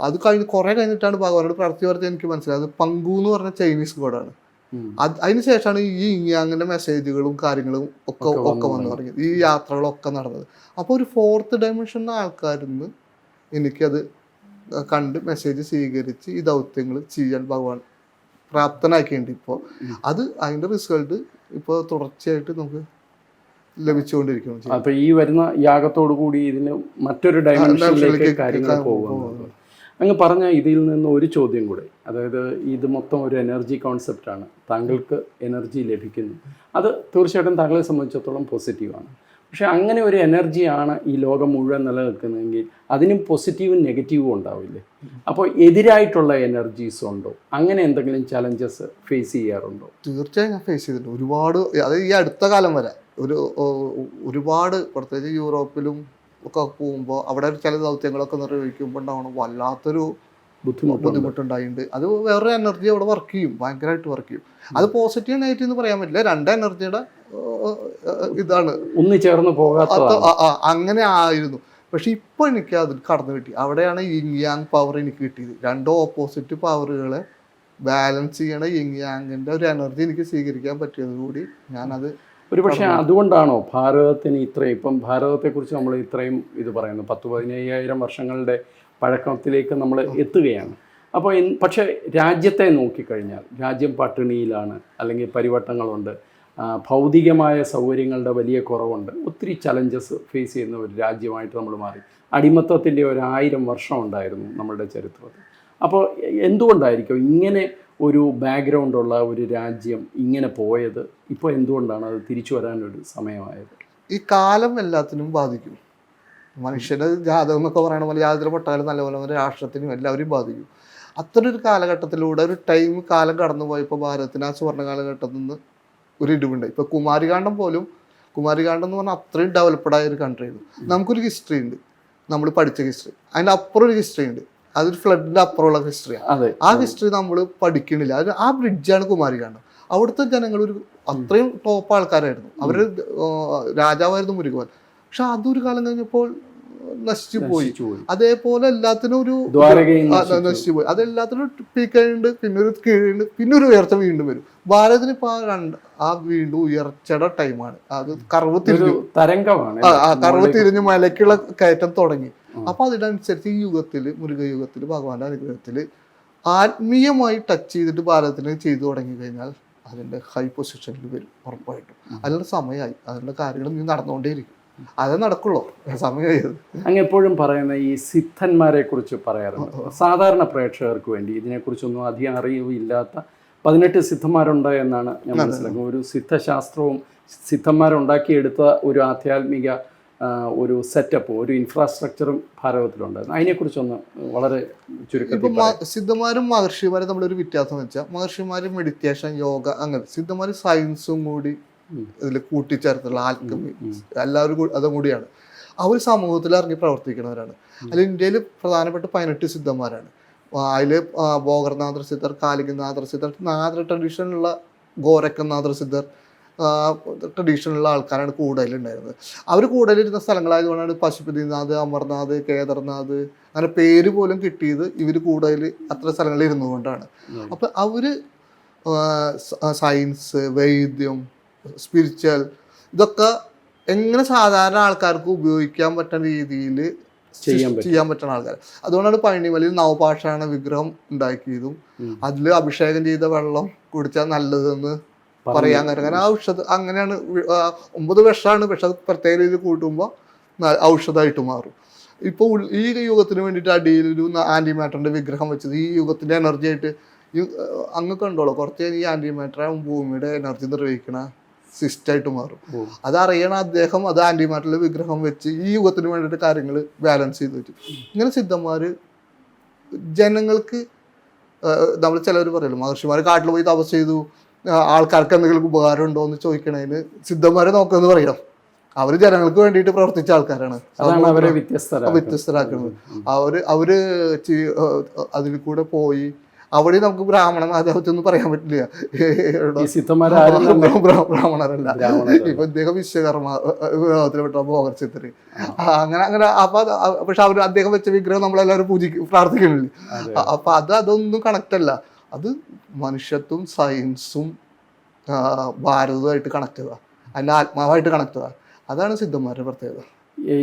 അത് കഴിഞ്ഞ് കുറേ കഴിഞ്ഞിട്ടാണ് ഭഗവാനോട് പ്രാർത്ഥി പറഞ്ഞത് എനിക്ക് മനസ്സിലായത്. പങ്കു എന്ന് പറഞ്ഞ ചൈനീസ് ഗോഡാണ്. ഉം. അത് അതിന് ശേഷമാണ് ഈ അങ്ങനെ മെസ്സേജുകളും കാര്യങ്ങളും ഒക്കെ ഒക്കെ വന്നു തുടങ്ങിയത്. ഈ യാത്രകളൊക്കെ നടന്നത്. അപ്പോൾ ഒരു ഫോർത്ത് ഡയമെൻഷൻ ആൾക്കാരിൽ നിന്ന് എനിക്കത് കണ്ട് മെസ്സേജ് സ്വീകരിച്ച് ഈ ദൗത്യങ്ങൾ ചെയ്യാൻ ഭഗവാൻ പ്രാപ്തനാക്കിയിട്ടുണ്ട് ഇപ്പോൾ അത് അതിന്റെ റിസൾട്ട് ഇപ്പോൾ തുടർച്ചയായിട്ട് നമുക്ക് ലഭിച്ചുകൊണ്ടിരിക്കുന്നു. അപ്പൊ ഈ വരുന്ന യാഗത്തോടു കൂടി ഇതിന് മറ്റൊരു ഡയമെൻഷനിലേക്ക് കാര്യങ്ങൾ പോകുന്നത് അങ്ങ് പറഞ്ഞ ഇതിൽ നിന്ന് ഒരു ചോദ്യം കൂടെ. അതായത് ഇത് മൊത്തം ഒരു എനർജി കോൺസെപ്റ്റാണ് താങ്കൾക്ക് എനർജി ലഭിക്കുന്നു. അത് തീർച്ചയായിട്ടും താങ്കളെ സംബന്ധിച്ചിടത്തോളം പോസിറ്റീവാണ് പക്ഷേ അങ്ങനെ ഒരു എനർജിയാണ് ഈ ലോകം മുഴുവൻ നിലനിൽക്കുന്നതെങ്കിൽ അതിനും പോസിറ്റീവും നെഗറ്റീവും ഉണ്ടാവില്ലേ? അപ്പോൾ എതിരായിട്ടുള്ള എനർജീസ് ഉണ്ടോ? അങ്ങനെ എന്തെങ്കിലും ചലഞ്ചസ് ഫേസ് ചെയ്യാറുണ്ടോ? തീർച്ചയായും ഞാൻ ഫേസ് ചെയ്തിട്ടുണ്ട്. ഒരുപാട് അതായത് ഈ അടുത്ത കാലം വരെ. ഒരു ഒരുപാട് പ്രത്യേകിച്ച് യൂറോപ്പിലും ഒക്കെ പോകുമ്പോൾ അവിടെ ചില ദൗത്യങ്ങളൊക്കെ നിർവഹിക്കുമ്പോൾ ഉണ്ടാവണം വല്ലാത്തൊരു ബുദ്ധിമുട്ട് ബുദ്ധിമുട്ടുണ്ടായിട്ടുണ്ട് അത് വേറൊരു എനർജി അവിടെ വർക്ക് ചെയ്യും. ഭയങ്കരമായിട്ട് വർക്ക് ചെയ്യും. അത് പോസിറ്റീവ് നെഗറ്റീവ് എന്ന് പറയാൻ പറ്റില്ല. രണ്ട് എനർജിയുടെ ഇതാണ്. ഒന്നിച്ചേർന്ന് പോകാത്ത അങ്ങനെ ആയിരുന്നു. പക്ഷെ ഇപ്പൊ എനിക്ക് അതിൽ കടന്നു കിട്ടി. അവിടെയാണ് യിങ് പവർ എനിക്ക് കിട്ടിയത്. രണ്ട് ഓപ്പോസിറ്റ് പവറുകളെ ബാലൻസ് ചെയ്യണ യിങ് യാങ്ങിന്റെ ഒരു എനർജി എനിക്ക് സ്വീകരിക്കാൻ പറ്റിയതുകൂടി ഞാനത് ഒരു പക്ഷേ അതുകൊണ്ടാണോ ഭാരതത്തിന് ഇത്രയും ഇപ്പം ഭാരതത്തെക്കുറിച്ച് നമ്മൾ ഇത്രയും ഇത് പറയുന്നു പത്ത് പതിനയ്യായിരം വർഷങ്ങളുടെ പഴക്കത്തിലേക്ക് നമ്മൾ എത്തുകയാണ്. അപ്പോൾ പക്ഷെ രാജ്യത്തെ നോക്കിക്കഴിഞ്ഞാൽ രാജ്യം പട്ടിണിയിലാണ് അല്ലെങ്കിൽ പരിവട്ടങ്ങളുണ്ട് ഭൗതികമായ സൗകര്യങ്ങളുടെ വലിയ കുറവുണ്ട് ഒത്തിരി ചലഞ്ചസ് ഫേസ് ചെയ്യുന്ന ഒരു രാജ്യമായിട്ട് നമ്മൾ മാറി. അടിമത്തത്തിന്റെ ഒരു ആയിരം വർഷം ഉണ്ടായിരുന്നു നമ്മളുടെ ചരിത്രത്തിൽ. അപ്പോൾ എന്തുകൊണ്ടായിരിക്കും ഇങ്ങനെ ഒരു ബാക്ക്ഗ്രൗണ്ടുള്ള ഒരു രാജ്യം ഇങ്ങനെ പോയത് ഇപ്പോൾ എന്തുകൊണ്ടാണ് അത് തിരിച്ചു വരാനൊരു സമയമായത്? ഈ കാലം എല്ലാത്തിനും ബാധിക്കും. മനുഷ്യന്റെ ജാതകം എന്നൊക്കെ പറയണ പോലെ ജാതകത്തിലെ പൊട്ടാലും നല്ലപോലെ രാഷ്ട്രത്തിനും എല്ലാവരെയും ബാധിക്കും. ഒരു കാലഘട്ടത്തിലൂടെ ഒരു ടൈം കാലം കടന്നു പോയപ്പോൾ ഭാരതത്തിന് ആ സുവർണ കാലഘട്ടത്തിൽ നിന്ന് ഒരു ഇടിവുണ്ട് ഇപ്പോൾ കുമാരികാണ്ഡം പോലും കുമാരികാണ്ഡം എന്ന് പറഞ്ഞാൽ അത്രയും ഡെവലപ്ഡ് ആയ ഒരു കൺട്രിയാണ് നമുക്കൊരു ഹിസ്റ്ററി ഉണ്ട്. നമ്മൾ പഠിച്ച ഹിസ്റ്ററി അതിന്റെ അപ്പുറം ഒരു ഹിസ്റ്ററി ഉണ്ട്. അതൊരു ഫ്ലഡിന്റെ അപ്പുറമുള്ള ഹിസ്റ്ററിയാണ് ആ. ഹിസ്റ്ററി നമ്മൾ പഠിക്കണില്ല. അത് ആ ബ്രിഡ്ജാണ് കുമാരികാണ്ഡം അവിടുത്തെ ജനങ്ങൾ ഒരു അത്രയും ടോപ്പ് ആൾക്കാരായിരുന്നു. അവർ രാജാവായിരുന്നു മുരുകൻ. പക്ഷെ അതൊരു കാലം കഴിഞ്ഞപ്പോൾ നശിച്ചു പോയി. അതേപോലെ എല്ലാത്തിനും ഒരു നശിച്ചു. പോയി. അതെല്ലാത്തിനും പീക്കുണ്ട് പിന്നെ ഒരു കീഴുണ്ട് പിന്നെ ഒരു ഉയർച്ച വീണ്ടും വരും. ഭാരതത്തിന് ഇപ്പൊ ആ രണ്ട് ആ വീണ്ടും ഉയർച്ചയുടെ ടൈമാണ് അത് കറവ് തിരിഞ്ഞു. തരംഗമാണ്. ആ, കറവ് തിരിഞ്ഞ് മലക്കുള്ള കയറ്റം തുടങ്ങി. അപ്പൊ അതിനനുസരിച്ച് ഈ യുഗത്തിൽ മുരുകയുഗത്തിൽ ഭഗവാന്റെ അനുഗ്രഹത്തിൽ ആത്മീയമായി ടച്ച് ചെയ്തിട്ട് ഭാരതത്തിന് ചെയ്തു തുടങ്ങി കഴിഞ്ഞാൽ അതിന്റെ ഹൈ പൊസിഷനിൽ വരും ഉറപ്പായിട്ടും. അതിനുള്ള സമയമായി. അതിനുള്ള കാര്യങ്ങൾ നീ നടന്നുകൊണ്ടേയിരിക്കും. അതേ നടക്കുള്ളൂ. സമയമായി അത്. അങ്ങ് എപ്പോഴും പറയുന്ന ഈ സിദ്ധന്മാരെ കുറിച്ച് പറയാറുണ്ട്. സാധാരണ പ്രേക്ഷകർക്ക് വേണ്ടി ഇതിനെക്കുറിച്ചൊന്നും അധികം അറിയില്ലാത്ത പതിനെട്ട് സിദ്ധന്മാരുണ്ട് എന്നാണ് ഞാൻ മനസ്സിലാക്കുന്നത്. ഒരു സിദ്ധശാസ്ത്രവും സിദ്ധന്മാരുണ്ടാക്കിയെടുത്ത ഒരു ആധ്യാത്മിക ഒരു സെറ്റപ്പ് ഒരു ഇൻഫ്രാസ്ട്രക്ചറും ഭാരതത്തിലുണ്ടായിരുന്നു. അതിനെക്കുറിച്ചൊന്ന് വളരെ ചുരുക്കം സിദ്ധന്മാരും മഹർഷിമാരും തമ്മിലൊരു വ്യത്യാസം വെച്ചാൽ മഹർഷിമാര് മെഡിറ്റേഷൻ യോഗ അങ്ങനെ സിദ്ധന്മാർ സയൻസും കൂടി ഇതിൽ കൂട്ടിച്ചേർത്തുള്ള ആൽക്കമി എല്ലാവരും കൂടി അതും കൂടിയാണ്. അവർ സമൂഹത്തിൽ ഇറങ്ങി പ്രവർത്തിക്കുന്നവരാണ്. അതിൽ ഇന്ത്യയിൽ പ്രധാനപ്പെട്ട പതിനെട്ട് സിദ്ധന്മാരാണ്. അതിൽ ഭോഗർനാഥർ സിദ്ധർ കാലികനാഥർ സിദ്ധർ നാദർ ട്രഡീഷനുള്ള ഗോരക്കനാഥർ സിദ്ധർ ട്രഡീഷനുള്ള ആൾക്കാരാണ് കൂടുതലുണ്ടായിരുന്നത്. അവർ കൂടുതലിരുന്ന സ്ഥലങ്ങളായതുകൊണ്ടാണ് പശുപതിനാഥ് അമർനാഥ് കേദർനാഥ് അങ്ങനെ പേര് പോലും കിട്ടിയത് ഇവർ കൂടുതൽ അത്ര സ്ഥലങ്ങളിൽ ഇരുന്നുകൊണ്ടാണ്. അപ്പം അവർ സയൻസ് വൈദ്യം സ്പിരിച്വൽ ഇതൊക്കെ എങ്ങനെ സാധാരണ ആൾക്കാർക്ക് ഉപയോഗിക്കാൻ പറ്റുന്ന രീതിയിൽ ചെയ്യാൻ ചെയ്യാൻ പറ്റുന്ന ആൾക്കാർ അതുകൊണ്ടാണ് പഴനിമലയിൽ നവപാഷാണ വിഗ്രഹം ഉണ്ടാക്കിയതും. അതിൽ അഭിഷേകം ചെയ്ത വെള്ളം കുടിച്ചാൽ നല്ലതെന്ന് പറയാൻ കാരണം കാരണം ആ ഔഷധം അങ്ങനെയാണ് ഒമ്പത് വിഷമാണ് പക്ഷെ അത് പ്രത്യേക രീതിയിൽ കൂട്ടുമ്പോൾ ഔഷധമായിട്ട് മാറും. ഇപ്പോൾ ഈ യുഗത്തിന് വേണ്ടിയിട്ട് അടിയിൽ ഒരു ആന്റി മാറ്ററിന്റെ വിഗ്രഹം വെച്ചത് ഈ യുഗത്തിന്റെ എനർജി ആയിട്ട് ഈ, അങ്ങ് കണ്ടോളൂ. കുറച്ച് ഈ ആന്റി മാറ്റർ ഭൂമിയുടെ എനർജി നിർവഹിക്കണ സിസ്റ്റായിട്ട് മാറും. അതറിയണ അദ്ദേഹം അത് ആന്റി മാറ്ററിൽ വിഗ്രഹം വെച്ച് ഈ യുഗത്തിന് വേണ്ടിയിട്ട് കാര്യങ്ങൾ ബാലൻസ് ചെയ്ത് വെച്ചു. ഇങ്ങനെ സിദ്ധന്മാര് ജനങ്ങൾക്ക് നമ്മൾ ചിലവർ പറയല്ലോ മഹർഷിമാർ കാട്ടിൽ പോയി തപസ് ചെയ്തു ആൾക്കാർക്ക് എന്തെങ്കിലും ഉപകാരം ഉണ്ടോ എന്ന് ചോദിക്കണതിന് സിദ്ധന്മാരെ നോക്കുമെന്ന് പറയണം. അവർ ജനങ്ങൾക്ക് വേണ്ടിയിട്ട് പ്രവർത്തിച്ച ആൾക്കാരാണ്. അവരെ വ്യത്യസ്തരാക്കുന്നത്. അവർ അവർ അതിൽ കൂടെ പോയി അവിടെ നമുക്ക് ബ്രാഹ്മണൻ അദ്ദേഹത്തൊന്നും പറയാൻ പറ്റില്ല. ബ്രാഹ്മണരല്ല. ഇപ്പൊ ഇദ്ദേഹം വിശ്വകർമ്മ വിഭാഗത്തിൽപ്പെട്ട ഭോഗർച്ചിത്രി അങ്ങനെ അങ്ങനെ അപ്പൊ പക്ഷെ അവർ അദ്ദേഹം വെച്ച വിഗ്രഹം നമ്മളെല്ലാവരും പൂജിക്കും പ്രാർത്ഥിക്കുന്നില്ല? അപ്പൊ അത് അതൊന്നും കണക്റ്റ് അല്ല അത് മനുഷ്യത്വം സയൻസും ഭാരതവുമായിട്ട് കണക്ട് ചെയ്യുക. അല്ല ആത്മാവായിട്ട് കണക്ട് ചെയ്യുക. അതാണ് സിദ്ധന്മാരുടെ പ്രത്യേകത. ഈ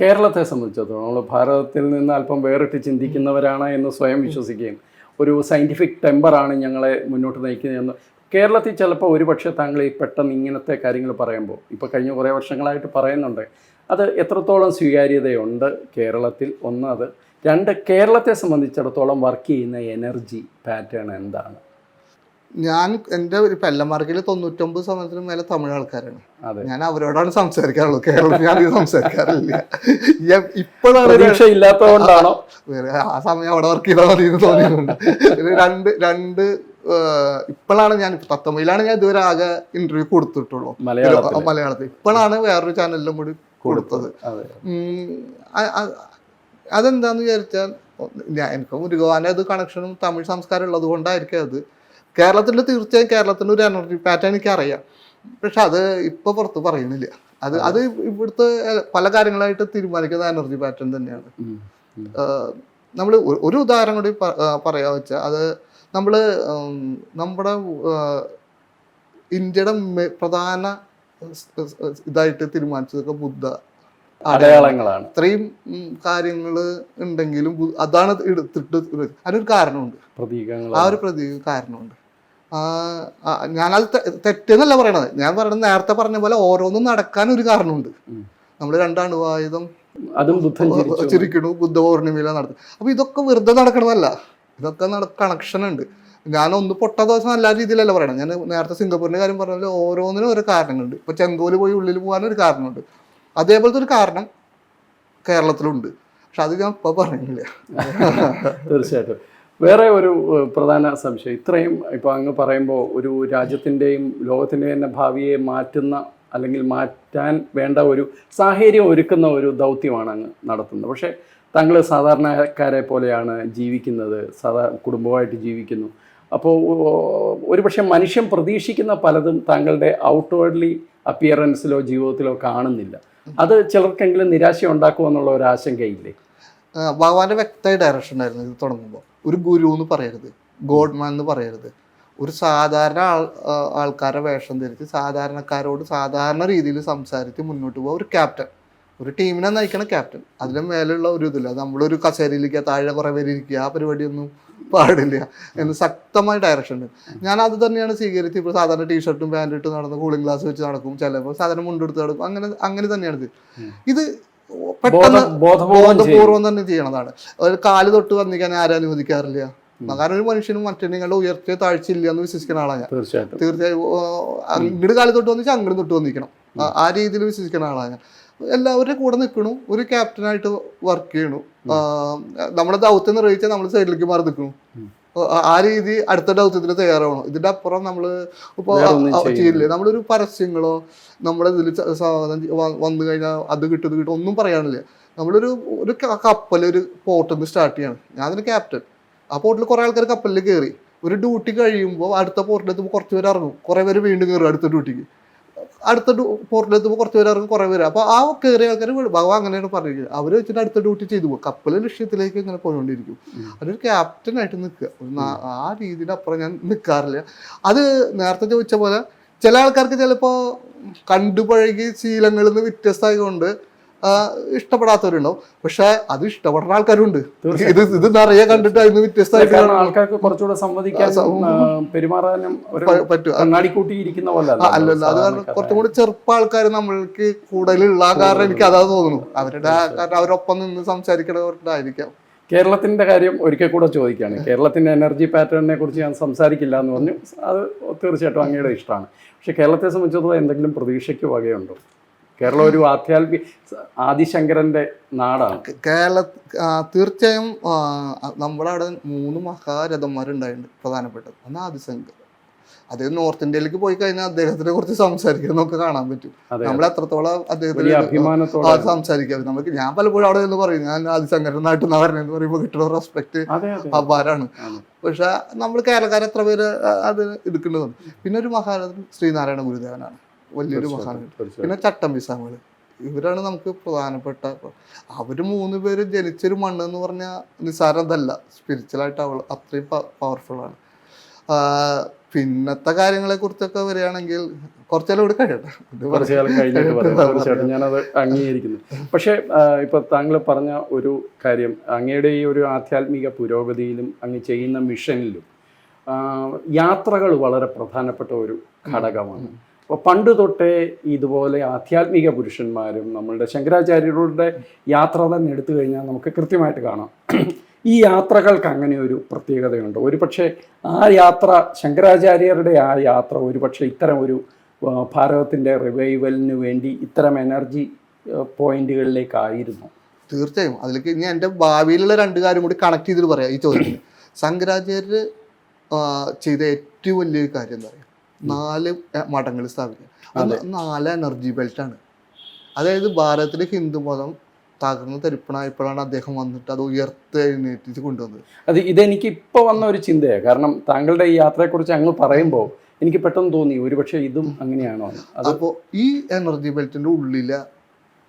കേരളത്തെ സംബന്ധിച്ചിടത്തോളം നമ്മൾ ഭാരതത്തിൽ നിന്ന് അല്പം വേറിട്ട് ചിന്തിക്കുന്നവരാണ് എന്ന് സ്വയം വിശ്വസിക്കുകയും ഒരു സയന്റിഫിക് ടെമ്പറാണ് ഞങ്ങളെ മുന്നോട്ട് നയിക്കുന്നതെന്ന്. കേരളത്തിൽ ചിലപ്പോൾ ഒരുപക്ഷെ താങ്കൾ ഈ പെട്ടെന്ന് ഇങ്ങനത്തെ കാര്യങ്ങൾ പറയുമ്പോൾ ഇപ്പോൾ കഴിഞ്ഞ കുറേ വർഷങ്ങളായിട്ട് പറയുന്നുണ്ട് അത് എത്രത്തോളം സ്വീകാര്യതയുണ്ട് കേരളത്തിൽ? ഒന്ന് അത് രണ്ട് കേരളത്തെ സംബന്ധിച്ചിടത്തോളം വർക്ക് ചെയ്യുന്ന എനർജി പാറ്റേൺ എന്താണ്? ഞാൻ എന്റെ ഒരു പെല്ലമാർക്കിൽ തൊണ്ണൂറ്റൊമ്പത് ശതമാനത്തിന് മേലെ തമിഴ് ആൾക്കാരാണ്. ഞാൻ അവരോടാണ് സംസാരിക്കാറുള്ളത്. കേരളത്തിൽ ഞാൻ സംസാരിക്കാറില്ല. ഇപ്പോഴാണ് ഇല്ലാത്തതുകൊണ്ടാണോ? വേറെ ആ സമയം അവിടെ വർക്ക് ചെയ്താൽ മതി എന്ന് തോന്നിയിട്ടുണ്ട് രണ്ട് രണ്ട് ഇപ്പോഴാണ് ഞാൻ തത്തമ്മയിലാണ് ഞാൻ ഇതുവരെ ആകെ ഇന്റർവ്യൂ കൊടുത്തിട്ടുള്ളൂ. മലയാളത്തിൽ ഇപ്പോഴാണ് വേറൊരു ചാനലിലും കൂടി കൊടുത്തത്. അതെന്താന്ന് വിചാരിച്ചാൽ എനിക്ക് മുരുകവാന്റെ അത് കണക്ഷനും തമിഴ് സംസ്കാരം ഉള്ളത് കൊണ്ടായിരിക്കും അത്. കേരളത്തിൽ തീർച്ചയായും കേരളത്തിന്റെ ഒരു എനർജി പാറ്റേൺ എനിക്ക് അറിയാം പക്ഷെ അത് ഇപ്പൊ പുറത്ത് പറയുന്നില്ല. അത് അത്. ഇവിടുത്തെ പല കാര്യങ്ങളായിട്ട് തീരുമാനിക്കുന്ന എനർജി പാറ്റേൺ തന്നെയാണ്. നമ്മൾ ഒരു ഉദാഹരണം കൂടി പറയാ വെച്ചാൽ അത് നമ്മൾ നമ്മുടെ ഇന്ത്യയുടെ പ്രധാന ഇതായിട്ട് തീരുമാനിച്ചതൊക്കെ ബുദ്ധ. അടയാളങ്ങളാണ്. ഇത്രയും കാര്യങ്ങൾ ഉണ്ടെങ്കിലും അതാണ് എടുത്തിട്ട്. അതിനൊരു കാരണമുണ്ട്. പ്രതീകങ്ങൾ ആ ഒരു പ്രതീക കാരണമുണ്ട്. ഞാനത് തെറ്റെന്നല്ല പറയണത്. ഞാൻ പറയണത് നേരത്തെ പറഞ്ഞ പോലെ ഓരോന്നും നടക്കാൻ ഒരു കാരണമുണ്ട്. നമ്മൾ രണ്ടാണുവായുധം അതും ബുദ്ധൻ ചിരിക്കണു ബുദ്ധ പൗർണിമയിലാണ് നടത്തുന്നത് അപ്പൊ ഇതൊക്കെ വെറുതെ നടക്കണമല്ല ഇതൊക്കെ കണക്ഷൻ ഉണ്ട്. ഞാൻ ഒന്ന് പൊട്ട ദിവസം നല്ല രീതിയിലല്ല പറയണം ഞാൻ നേരത്തെ സിംഗപ്പൂരിന്റെ കാര്യം പറഞ്ഞ പോലെ ഓരോന്നിനും ഓരോ കാരണങ്ങളുണ്ട്. ഇപ്പൊ ചെങ്കോൽ പോയി ഉള്ളിൽ പോകാനൊരു ഒരു കാരണമുണ്ട്. അതേപോലത്തെ ഒരു കാരണം കേരളത്തിലുണ്ട്. പക്ഷെ അത് ഞാൻ ഇപ്പൊ പറയുന്നില്ല തീർച്ചയായിട്ടും. വേറെ ഒരു പ്രധാന സംശയം. ഇത്രയും ഇപ്പോൾ അങ്ങ് പറയുമ്പോൾ ഒരു രാജ്യത്തിന്റെയും ലോകത്തിന്റെയും തന്നെ ഭാവിയെ മാറ്റുന്ന അല്ലെങ്കിൽ മാറ്റാൻ വേണ്ട ഒരു സാഹചര്യം ഒരുക്കുന്ന ഒരു ദൗത്യമാണ് അങ്ങ് നടത്തുന്നത്. പക്ഷേ താങ്കൾ സാധാരണക്കാരെ പോലെയാണ് ജീവിക്കുന്നത് സാധാ കുടുംബമായിട്ട് ജീവിക്കുന്നു. അപ്പോൾ ഒരുപക്ഷെ മനുഷ്യൻ പ്രതീക്ഷിക്കുന്ന പലതും താങ്കളുടെ ഔട്ട്വേർഡ്ലി അപ്പിയറൻസിലോ ജീവിതത്തിലോ കാണുന്നില്ല. അത് ചിലർക്കെങ്കിലും നിരാശ ഉണ്ടാക്കുമോ എന്നുള്ള ഒരു ആശങ്കയില്ലേ? ഭഗവാന്റെ വ്യക്തമായ ഡയറക്ഷൻ ആയിരുന്നു ഇത് തുടങ്ങുമ്പോൾ ഒരു ഗുരു എന്ന് പറയരുത്. ഗോഡ്മാൻ എന്ന് പറയരുത്. ഒരു സാധാരണ ആൾ ആൾക്കാരെ വേഷം ധരിച്ച് സാധാരണക്കാരോട് സാധാരണ രീതിയിൽ സംസാരിച്ച് മുന്നോട്ട് പോകുക ഒരു ക്യാപ്റ്റൻ ഒരു ടീമിനെ നയിക്കണ ക്യാപ്റ്റൻ അതിലും മേലുള്ള ഒരു ഇതില്ല. നമ്മളൊരു കസേരയിലിരിക്കുക താഴെ കുറേ പേര് ആ പരിപാടിയൊന്നും പാടില്ല. എന്ന് ശക്തമായ ഡയറക്ഷൻ ഉണ്ട്. ഞാൻ അത് തന്നെയാണ് സ്വീകരിച്ചത്. ഇപ്പോൾ സാധാരണ ടീഷർട്ടും പാന്റും ഇട്ട് നടന്ന് കൂളിംഗ് ഗ്ലാസ് വെച്ച് നടക്കും. ചിലപ്പോൾ സാധാരണ മുണ്ടെടുത്ത് നടക്കും. അങ്ങനെ അങ്ങനെ തന്നെയാണ് ഇത്. ഇത് പെട്ടെന്ന് ബോധ- ബോധപൂർവം തന്നെ ചെയ്യണതാണ്. ഒരു കാൽ തൊട്ട് വന്നിക്കാൻ ആരും അനുവദിക്കാറില്ല. കാരണം ഒരു മനുഷ്യനും മറ്റൊന്നിങ്ങളുടെ ഉയർച്ച താഴ്ച ഇല്ല എന്ന് വിശ്വസിക്കുന്ന ആളാണ് ഞാൻ. തീർച്ചയായിട്ടും. തീർച്ചയായും അങ്ങോട്ട് അങ്ങട് കാൽ തൊട്ട് വന്നിച്ചാൽ അങ്ങോട്ട് തൊട്ട് വന്നിരിക്കണം. ആ- ആ രീതിയിൽ വിശ്വസിക്കുന്ന ആളാണ് ഞാൻ. എല്ലാവരുടെ കൂടെ നിൽക്കണു ഒരു ക്യാപ്റ്റനായിട്ട് വർക്ക് ചെയ്യണു. നമ്മുടെ ദൗത്യം നിർവഹിച്ചാൽ നമ്മൾ സൈഡിലേക്ക് മാറി നിൽക്കണു ആ- രീതി അടുത്ത ദൗത്യത്തിന് തയ്യാറാവണം. ഇതിന്റെ അപ്പുറം നമ്മൾ ഇപ്പോൾ ചെയ്യുന്നില്ല. ചെയ്യില്ലേ. നമ്മളൊരു പരസ്യങ്ങളോ നമ്മുടെ ഇതിൽ സാധനം വന്നു കഴിഞ്ഞാൽ അത് കിട്ടും ഇത് കിട്ടും ഒന്നും പറയാനില്ല. നമ്മളൊരു ഒരു കപ്പൽ ഒരു പോർട്ടിൽ നിന്ന് സ്റ്റാർട്ട് ചെയ്യണം. ഞാൻ അതിന് ക്യാപ്റ്റൻ ആ പോർട്ടിൽ കുറേ ആൾക്കാർ കപ്പലിൽ കയറി ഒരു ഡ്യൂട്ടി കഴിയുമ്പോൾ അടുത്ത പോർട്ടിലെത്തുമ്പോൾ കുറച്ച് പേര് ഇറങ്ങും. കുറേ പേര് വീണ്ടും കയറും അടുത്ത ഡ്യൂട്ടിക്ക് അടുത്ത പോർട്ടിൽ എത്തുമ്പോൾ കുറച്ച് പേര് അവർക്ക് കുറേ പേര്. അപ്പോൾ ആ കയറിയ ആൾക്കാർ ഭഗവാൻ അങ്ങനെയാണ് പറയുന്നത് അവർ വെച്ചിട്ട് അടുത്ത ഡ്യൂട്ടി ചെയ്തു പോകും. കപ്പൽ ലക്ഷ്യത്തിലേക്ക് ഇങ്ങനെ പോയിക്കൊണ്ടിരിക്കും അതൊരു ക്യാപ്റ്റനായിട്ട് നിൽക്കുക. ഒരു ആ രീതിയിൽ അപ്പുറം ഞാൻ നിൽക്കാറില്ല അത് നേരത്തെ ചോദിച്ച പോലെ ചില ആൾക്കാർക്ക് ചിലപ്പോൾ കണ്ടുപഴകി ശീലങ്ങളിൽ നിന്ന് വ്യത്യസ്തമായതുകൊണ്ട് ഇഷ്ടപ്പെടാത്തവരുണ്ടാവും. പക്ഷെ അത് ഇഷ്ടപ്പെടുന്ന ആൾക്കാരുണ്ട്. ഇത് ഇത് നിറയെ കണ്ടിട്ട് അതിന് വ്യത്യസ്തമായിട്ട് ആൾക്കാർക്ക് കുറച്ചുകൂടെ സംവദിക്കാൻ ആ, പെരുമാറാനും ഇരിക്കുന്ന പോലെ അല്ലല്ല അത് കാരണം കുറച്ചും കൂടി ചെറുപ്പ ആൾക്കാർ നമ്മൾക്ക് കൂടുതലുള്ള കാരണം എനിക്ക് അതാ തോന്നുന്നു. അവരുടെ കാരണം അവരൊപ്പം നിന്ന് സംസാരിക്കണവരുണ്ടായിരിക്കാം കേരളത്തിന്റെ കാര്യം ഒരിക്കൽ കൂടെ ചോദിക്കുകയാണ്. കേരളത്തിന്റെ എനർജി പാറ്റേണിനെ കുറിച്ച് ഞാൻ സംസാരിക്കില്ല എന്ന് പറഞ്ഞു. അത് തീർച്ചയായിട്ടും അങ്ങയുടെ ഇഷ്ടമാണ്. പക്ഷെ കേരളത്തെ സംബന്ധിച്ചിടത്തോളം എന്തെങ്കിലും പ്രതീക്ഷയ്ക്ക് വകയുണ്ടോ? കേരളം ഒരു ആധ്യാത്മിക ആദിശങ്കരന്റെ നാടാണ്. കേരള തീർച്ചയായും നമ്മുടെ അവിടെ മൂന്ന് മഹാരഥന്മാരുണ്ടായിട്ടുണ്ട് പ്രധാനപ്പെട്ടത്. ഒന്ന് ആദിശങ്കർ അദ്ദേഹം നോർത്ത് ഇന്ത്യയിലേക്ക് പോയി കഴിഞ്ഞാൽ അദ്ദേഹത്തിനെ കുറിച്ച് സംസാരിക്കാൻ നമുക്ക് കാണാൻ പറ്റും. നമ്മൾ എത്രത്തോളം അദ്ദേഹത്തിന് സംസാരിക്കാം. നമുക്ക് ഞാൻ പലപ്പോഴും അവിടെ നിന്ന് പറയും ഞാൻ ആദിശങ്കരൻ നാട്ടിൽ നിന്ന് പറഞ്ഞെന്ന് പറയുമ്പോൾ കിട്ടുന്ന റെസ്പെക്ട് അപാരാണ്. പക്ഷെ നമ്മൾ കേരളക്കാരെ എത്ര പേര് അത് എടുക്കേണ്ടതുണ്ട്. പിന്നെ ഒരു മഹാരഥൻ ശ്രീനാരായണ ഗുരുദേവനാണ്. വലിയൊരു തീർച്ചയായിട്ടും പിന്നെ ചട്ടമ്പി സ്വാമികൾ ഇവരാണ് നമുക്ക് പ്രധാനപ്പെട്ട അവർ മൂന്ന് പേര് ജനിച്ചൊരു മണ്ണ് എന്ന് പറഞ്ഞാൽ നിസ്സാരതല്ല സ്പിരിച്വലായിട്ട് അവൾ അത്രയും പവർഫുൾ ആണ്. പിന്നത്തെ കാര്യങ്ങളെ കുറിച്ചൊക്കെ വരികയാണെങ്കിൽ കുറച്ചെല്ലാം ഇവിടെ കഴിയട്ടെ. കുറച്ചു കാലം കഴിഞ്ഞിട്ട് പറയാം. പറയാം. തീർച്ചയായിട്ടും ഞാനത് അംഗീകരിക്കുന്നു. പക്ഷേ ഇപ്പൊ താങ്കൾ പറഞ്ഞ ഒരു കാര്യം അങ്ങയുടെ ഈ ഒരു ആധ്യാത്മിക പുരോഗതിയിലും അങ്ങ് ചെയ്യുന്ന മിഷനിലും യാത്രകൾ വളരെ പ്രധാനപ്പെട്ട ഒരു ഘടകമാണ്. അപ്പോൾ പണ്ട് തൊട്ടേ ഇതുപോലെ ആധ്യാത്മിക പുരുഷന്മാരും നമ്മളുടെ ശങ്കരാചാര്യരുടെ യാത്ര തന്നെ എടുത്തു കഴിഞ്ഞാൽ നമുക്ക് കൃത്യമായിട്ട് കാണാം. ഈ യാത്രകൾക്ക് അങ്ങനെ ഒരു പ്രത്യേകതയുണ്ട്. ഒരുപക്ഷെ ആ യാത്ര ശങ്കരാചാര്യരുടെ ആ യാത്ര ഒരുപക്ഷെ ഇത്തരം ഒരു ഭാരതത്തിന്റെ റിവൈവലിന് വേണ്ടി ഇത്തരം എനർജി പോയിന്റുകളിലേക്കായിരുന്നു തീർച്ചയായും. അതിലേക്ക് ഞാൻ എന്റെ ഭാവിയിലുള്ള രണ്ട് കാര്യം കൂടി കണക്ട് ചെയ്തിട്ട് പറയാം ഈ ചോദ്യത്തിന്. ശങ്കരാചാര്യർ ചെയ്ത ഏറ്റവും വലിയൊരു കാര്യം എന്താ പറയുക നാല് മഠങ്ങൾ സ്ഥാപിക്കുക അത്. നാല് എനർജി ബെൽറ്റാണ് അതായത് ഭാരതത്തിലെ ഹിന്ദു മതം തകർന്ന് തരിപ്പണായപ്പോഴാണ് അദ്ദേഹം വന്നിട്ട് അത് ഉയർത്തെഴുന്നേറ്റിച്ച് കൊണ്ടുവന്നത്. അത് ഇതെനിക്ക് ഇപ്പോൾ വന്ന ഒരു ചിന്തയാണ് കാരണം താങ്കളുടെ ഈ യാത്രയെക്കുറിച്ച് അങ്ങ് പറയുമ്പോൾ എനിക്ക് പെട്ടെന്ന് തോന്നി ഒരുപക്ഷെ ഇതും അങ്ങനെയാണോ? അപ്പോൾ ഈ എനർജി ബെൽറ്റിന്റെ ഉള്ളില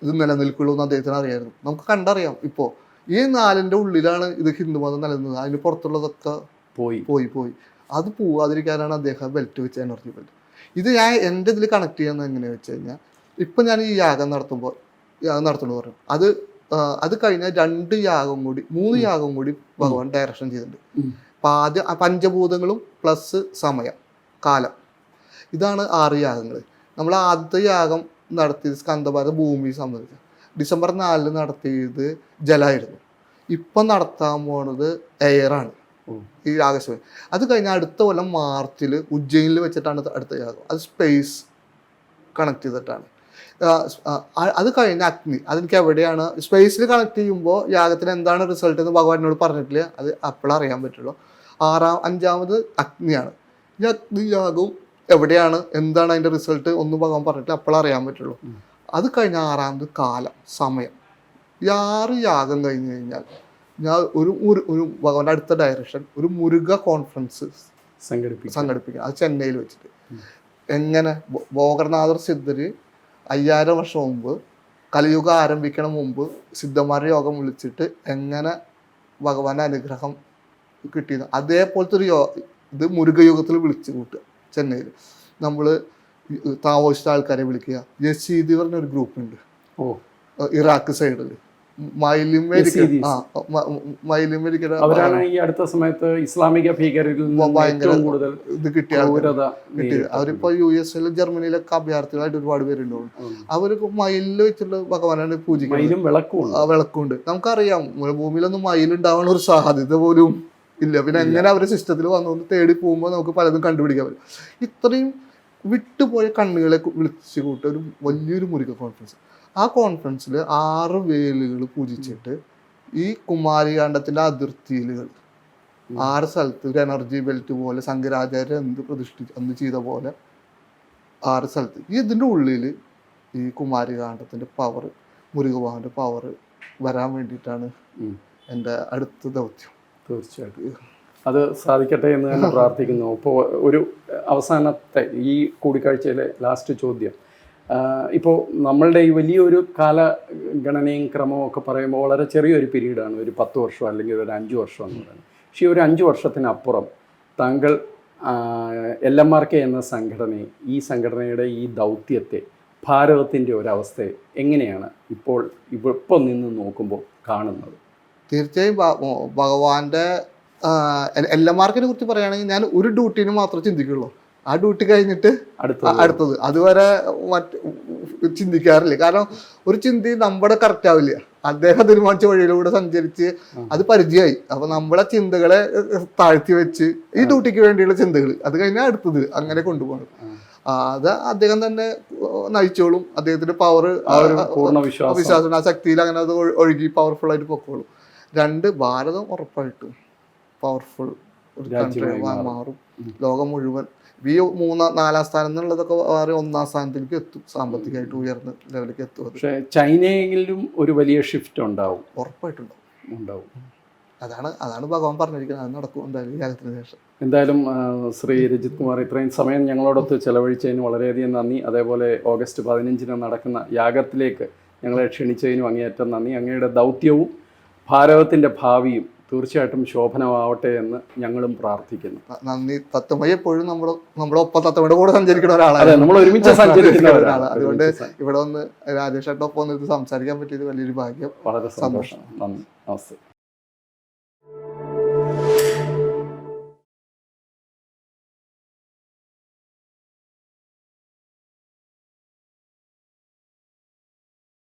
ഇത് നിലനിൽക്കുള്ളൂ എന്ന് അദ്ദേഹത്തിന് അറിയായിരുന്നു. നമുക്ക് കണ്ടറിയാം ഇപ്പോൾ ഈ നാലിന്റെ ഉള്ളിലാണ് ഇത് ഹിന്ദുമതം നിലനിന്നത്. അതിന് പുറത്തുള്ളതൊക്കെ പോയി. പോയി പോയി. അത് പോവാതിരിക്കാനാണ് അദ്ദേഹം ബെൽറ്റ് വെച്ച എനർജി ബെൽറ്റ് ഇത് ഞാൻ എന്റെ ഇതിൽ കണക്ട് ചെയ്യുന്നത് എങ്ങനെയാ വെച്ച് കഴിഞ്ഞാൽ ഇപ്പം ഞാൻ ഈ യാഗം നടത്തുമ്പോൾ യാഗം നടത്തുന്നു പറഞ്ഞു. അത് അത് കഴിഞ്ഞാൽ രണ്ട് യാഗം കൂടി മൂന്ന് യാഗം കൂടി ഭഗവാൻ ഡയറക്ഷൻ ചെയ്തിട്ടുണ്ട്. അപ്പം ആദ്യം പഞ്ചഭൂതങ്ങളും പ്ലസ് സമയം കാലം. ഇതാണ് ആറ് യാഗങ്ങൾ നമ്മൾ ആദ്യത്തെ യാഗം നടത്തിയത് സ്കന്ധഭാരത ഭൂമി സംബന്ധിച്ച്. ഡിസംബർ നാലിന് നടത്തിയത് ജലമായിരുന്നു ഇപ്പം നടത്താൻ പോണത് എയറാണ്. ഈ ആകാശവാണി അത് കഴിഞ്ഞാൽ അടുത്ത കൊല്ലം മാർച്ചിൽ ഉജ്ജയിനിൽ വെച്ചിട്ടാണ് അടുത്ത യാഗം അത് സ്പേസ് കണക്ട് ചെയ്തിട്ടാണ്. അത് കഴിഞ്ഞ അഗ്നി അതെനിക്ക് എവിടെയാണ്? സ്പേസിൽ കണക്ട് ചെയ്യുമ്പോൾ യാഗത്തിന് എന്താണ് റിസൾട്ട് എന്ന് ഭഗവാനോട് പറഞ്ഞിട്ടില്ല. അത് അപ്പോഴറിയാൻ പറ്റുള്ളൂ. ആറാം അഞ്ചാമത് അഗ്നിയാണ് ഈ അഗ്നി യാഗവും എവിടെയാണ്? എന്താണ് അതിന്റെ റിസൾട്ട് ഒന്നും ഭഗവാൻ പറഞ്ഞിട്ടില്ല. അപ്പോഴറിയാൻ പറ്റുള്ളൂ. അത് കഴിഞ്ഞ ആറാമത് കാലം സമയം. ഈ ആറ് യാഗം കഴിഞ്ഞ് കഴിഞ്ഞാൽ ഞാൻ ഒരു ഒരു ഒരു ഭഗവാന്റെ അടുത്ത ഡയറക്ഷൻ ഒരു മുരുക കോൺഫറൻസ് സംഘടിപ്പിക്കും. സംഘടിപ്പിക്കുക അത് ചെന്നൈയിൽ വെച്ചിട്ട്. എങ്ങനെ? ഭോകർനാഥർ സിദ്ധർ സിദ്ധര് അയ്യായിരം വർഷം മുമ്പ് കലിയുഗം ആരംഭിക്കണ മുമ്പ് സിദ്ധന്മാരുടെ യോഗം വിളിച്ചിട്ട് എങ്ങനെ ഭഗവാന്റെ അനുഗ്രഹം കിട്ടിയത് അതേപോലത്തെ ഒരു യോ ഇത് മുരുകയുഗത്തിൽ വിളിച്ചു കൂട്ടുക ചെന്നൈയിൽ. നമ്മൾ താമസിച്ച ആൾക്കാരെ വിളിക്കുക. യസീദി പറഞ്ഞ ഒരു ഗ്രൂപ്പ് ഉണ്ട്. ഓ. ഇറാഖ് സൈഡിൽ അവരാണ് ഈ അടുത്ത സമയത്ത് ഇസ്ലാമിക ഭീകരരിൽ കൂടുതൽ ഇത് കിട്ടിയ. അവരിപ്പോ യു എസ് എല്ലും ജർമ്മനിയിലൊക്കെ അഭയാർത്ഥികളായിട്ട് ഒരുപാട് പേരുണ്ടാവും. അവർക്ക് മയിലിൽ വെച്ചുള്ള ഭഗവാനാണ് പൂജിക്കുന്നത്. വിളക്കുണ്ട്. നമുക്കറിയാം ഭൂമിയിലൊന്നും മയിലുണ്ടാവാനുള്ള ഒരു സാധ്യത പോലും ഇല്ല. പിന്നെ എങ്ങനെ അവരുടെ സിസ്റ്റത്തിൽ വന്നു തേടി പോകുമ്പോൾ നമുക്ക് പലതും കണ്ടുപിടിക്കാൻ പറ്റും. ഇത്രയും വിട്ടുപോയ കണ്ണുകളെ വിളിച്ചു കൂട്ട ഒരു വലിയൊരു മുരുക കോൺഫറൻസ് ആ കോൺഫറൻസിൽ ആറ് വേലുകൾ പൂജിച്ചിട്ട് ഈ കുമാരികാണ്ഡത്തിന്റെ അതിർത്തിയിലുകൾ ആറ് സ്ഥലത്ത് ഒരു എനർജി ബെൽറ്റ് പോലെ ശങ്കരാചാര്യ എന്ത് പ്രതിഷ്ഠി അന്ന് ചെയ്ത പോലെ ആറ് സ്ഥലത്ത്. ഈ ഇതിന്റെ ഉള്ളിൽ ഈ കുമാരികാണ്ഡത്തിന്റെ പവർ മുരുകഭവന്റെ പവർ വരാൻ വേണ്ടിയിട്ടാണ്. എന്റെ അടുത്ത ദൗത്യം. തീർച്ചയായിട്ടും. അത് സാധിക്കട്ടെ എന്ന് തന്നെ [laughs] പ്രാർത്ഥിക്കുന്നു. ഇപ്പോൾ ഒരു അവസാനത്തെ ഈ കൂടിക്കാഴ്ചയിലെ ലാസ്റ്റ് ചോദ്യം. ഇപ്പോൾ നമ്മളുടെ ഈ വലിയൊരു കാലഗണനയും ക്രമവും ഒക്കെ പറയുമ്പോൾ വളരെ ചെറിയൊരു പീരീഡാണ്. ഒരു പത്ത് വർഷം അല്ലെങ്കിൽ ഒരു അഞ്ച് വർഷം എന്ന് പറയുന്നത്. പക്ഷേ ഈ ഒരു അഞ്ച് വർഷത്തിനപ്പുറം താങ്കൾ എൽ എം ആർ കെ എന്ന സംഘടനയെ ഈ സംഘടനയുടെ ഈ ദൗത്യത്തെ ഭാരതത്തിന്റെ ഒരവസ്ഥയെ എങ്ങനെയാണ് ഇപ്പോൾ ഇപ്പോൾ നിന്ന് നോക്കുമ്പോൾ കാണുന്നത്? തീർച്ചയായും ഭഗവാന്റെ എൽ എം ആർക്കിനെ കുറിച്ച് പറയുകയാണെങ്കിൽ ഞാൻ ഒരു ഡ്യൂട്ടിനെ മാത്രമേ ചിന്തിക്കുള്ളൂ. ആ ഡ്യൂട്ടി കഴിഞ്ഞിട്ട് അടുത്തത്. അതുവരെ മറ്റ് ചിന്തിക്കാറില്ല. കാരണം ഒരു ചിന്തി നമ്മുടെ കറക്റ്റ് ആവില്ല. അദ്ദേഹം തീരുമാനിച്ച വഴിയിലൂടെ സഞ്ചരിച്ച് അത് പരിചയമായി. അപ്പൊ നമ്മളെ ചിന്തകളെ താഴ്ത്തി വെച്ച് ഈ ഡ്യൂട്ടിക്ക് വേണ്ടിയുള്ള ചിന്തകൾ അത് കഴിഞ്ഞാൽ അടുത്തത്. അങ്ങനെ കൊണ്ടുപോകണം. അത് അദ്ദേഹം തന്നെ നയിച്ചോളും. അദ്ദേഹത്തിന്റെ പവർ വിശ്വാസം. ആ ശക്തിയിൽ അങ്ങനെ അത് ഒഴു- ഒഴുകി പവർഫുൾ ആയിട്ട് പൊക്കോളും. രണ്ട് ഭാരതം ഉറപ്പായിട്ടും പവർഫുൾ ഒരു മാറും. മാറും. ലോകം മുഴുവൻ ഈ മൂന്നാം നാലാം സ്ഥാനം എന്നുള്ളതൊക്കെ വേറെ ഒന്നാം സ്ഥാനത്തേക്ക് എത്തും സാമ്പത്തികമായിട്ട് ഉയർന്ന ലെവലിലേക്ക് എത്തും പക്ഷേ ചൈനയിലും ഒരു വലിയ ഷിഫ്റ്റ് ഉണ്ടാവും. ഉറപ്പായിട്ടുണ്ടാവും. ഉണ്ടാവും. അതാണ് അതാണ് ഭഗവാൻ പറഞ്ഞിരിക്കുന്നത്. അത് നടക്കും എന്തായാലും യാഗത്തിന് ശേഷം. എന്തായാലും ശ്രീ രജിത് കുമാർ ഇത്രയും സമയം ഞങ്ങളോടൊത്ത് ചെലവഴിച്ചതിന് വളരെയധികം നന്ദി. അതേപോലെ ഓഗസ്റ്റ് പതിനഞ്ചിന് നടക്കുന്ന യാഗത്തിലേക്ക് ഞങ്ങളെ ക്ഷണിച്ചതിനും അങ്ങേയറ്റം നന്ദി. അങ്ങയുടെ ദൗത്യവും ഭാരതത്തിന്റെ ഭാവിയും തീർച്ചയായിട്ടും ശോഭനമാവട്ടെ എന്ന് ഞങ്ങളും പ്രാർത്ഥിക്കുന്നു. നന്ദി. തത്വമയി എപ്പോഴും നമ്മൾ നമ്മുടെ ഒപ്പം തത്തമ്മയുടെ കൂടെ സഞ്ചരിക്കുന്ന ഒരാളാണ്. നമ്മൾ ഒരുമിച്ച് സഞ്ചരിക്കുന്ന ഒരാളാണ്. അതുകൊണ്ട് ഇവിടെ ഒന്ന് രാജേഷ് ഒപ്പം ഒന്ന് സംസാരിക്കാൻ പറ്റിയത് വലിയൊരു ഭാഗ്യം. വളരെ സന്തോഷം. നന്ദി. നമസ്തേ.